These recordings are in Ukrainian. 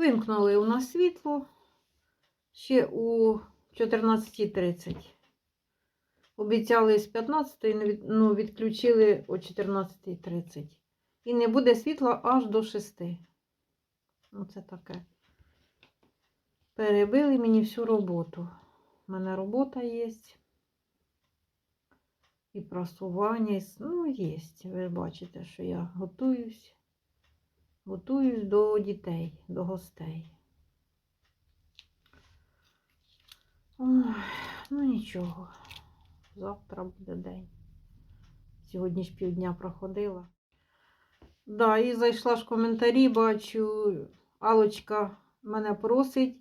Вимкнули у нас світло ще у 14.30. Обіцяли з 15 не ну, відключили о 14.30. І не буде світла аж до 6. Оце таке. Перебили мені всю роботу. У мене робота є. І просування, ну, є. Ви бачите, що я готуюсь. Готуюсь до дітей, до гостей. Ой, ну нічого. Завтра буде день. Сьогодні ж півдня проходила. Да, і зайшла ж в коментарі, бачу, Алочка мене просить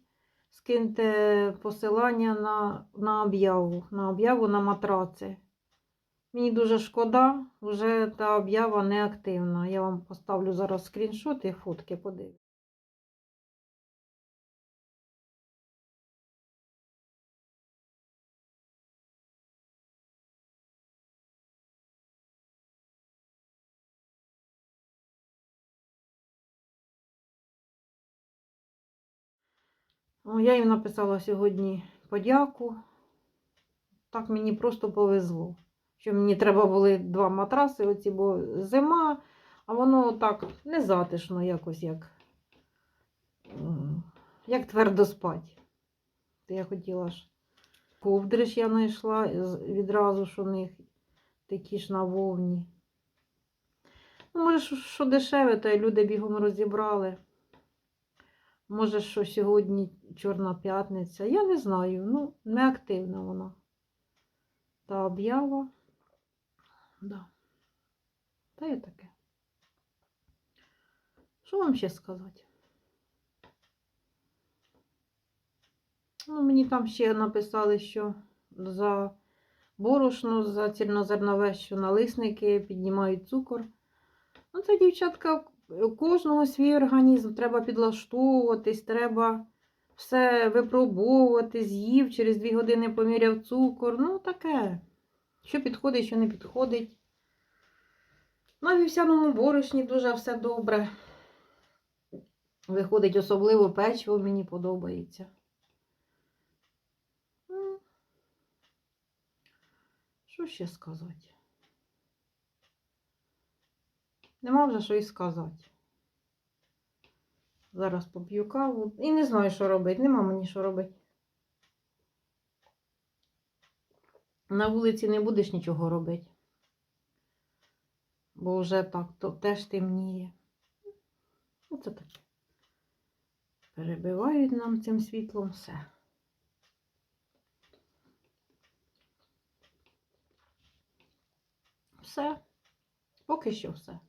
скиньте посилання на, на об'яву, на об'яву на матраци. Мені дуже шкода, вже та об'ява не активна. Я вам поставлю зараз скріншот і фотки подивлюсь. Я їм написала сьогодні подяку. Так мені просто повезло. Що мені треба були два матраси, оці, бо зима, а воно так незатишно якось як, як твердо спать. То я хотіла ж ковдри ж я знайшла відразу ж у них такі ж на вовні. Ну, може, що, дешеве, й люди бігом розібрали. Може, що сьогодні Чорна п'ятниця. Я не знаю. Ну, не активна вона. Та об'ява. Да. Та є таке. Що вам ще сказати? Ну, мені там ще написали, що за борошно, за цільнозернове, що налисники піднімають цукор. Ну, це, дівчатка, у кожного свій організм. Треба підлаштовуватись, треба все випробовувати, з'їв, через дві години поміряв цукор. Ну, таке. Що підходить, що не підходить. На вівсяному борошні дуже все добре. Виходить, особливо печиво мені подобається. Що ще сказати? Нема вже що і сказати. Зараз поп'ю каву. І не знаю, що робити. Нема мені що робити. На вулиці не будеш нічого робити. Бо вже так, то теж темніє. Оце таке. Перебивають нам цим світлом все. Все. Поки що все.